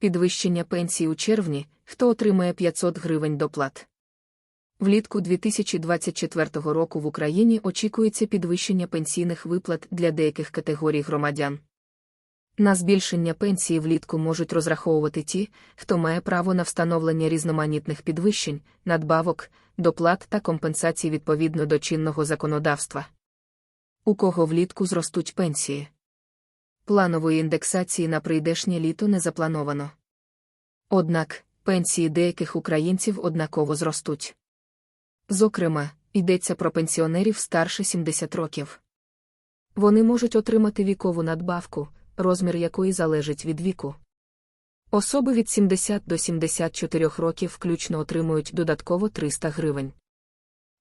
Підвищення пенсії у червні, хто отримає 500 гривень доплат. Влітку 2024 року в Україні очікується підвищення пенсійних виплат для деяких категорій громадян. На збільшення пенсії влітку можуть розраховувати ті, хто має право на встановлення різноманітних підвищень, надбавок, доплат та компенсацій відповідно до чинного законодавства. У кого влітку зростуть пенсії. Планової індексації на прийдешнє літо не заплановано. Однак, пенсії деяких українців однаково зростуть. Зокрема, йдеться про пенсіонерів старше 70 років. Вони можуть отримати вікову надбавку, розмір якої залежить від віку. Особи від 70 до 74 років включно отримують додатково 300 гривень.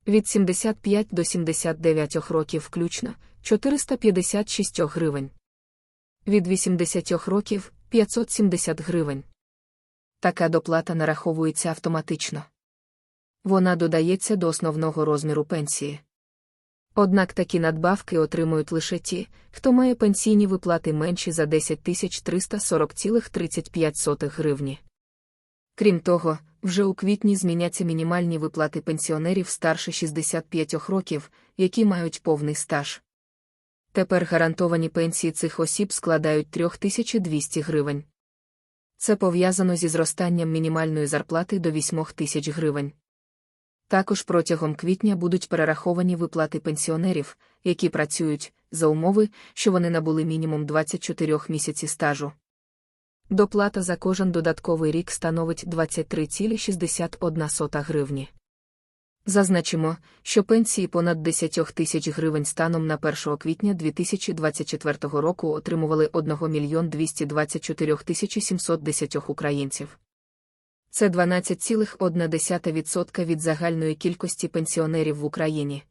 Від 75 до 79 років включно 456 гривень. Від 80 років 570 гривень. Така доплата нараховується автоматично. Вона додається до основного розміру пенсії. Однак такі надбавки отримують лише ті, хто має пенсійні виплати менші за 10 340,35 гривні. Крім того, вже у квітні зміняться мінімальні виплати пенсіонерів старше 65 років, які мають повний стаж. Тепер гарантовані пенсії цих осіб складають 3200 гривень. Це пов'язано зі зростанням мінімальної зарплати до 8 тисяч гривень. Також протягом квітня будуть перераховані виплати пенсіонерів, які працюють, за умови, що вони набули мінімум 24 місяці стажу. Доплата за кожен додатковий рік становить 23,61 гривні. Зазначимо, що пенсії понад 10 тисяч гривень станом на 1 квітня 2024 року отримували 1 мільйон 224 тисячі 710 українців. Це 12,1% від загальної кількості пенсіонерів в Україні.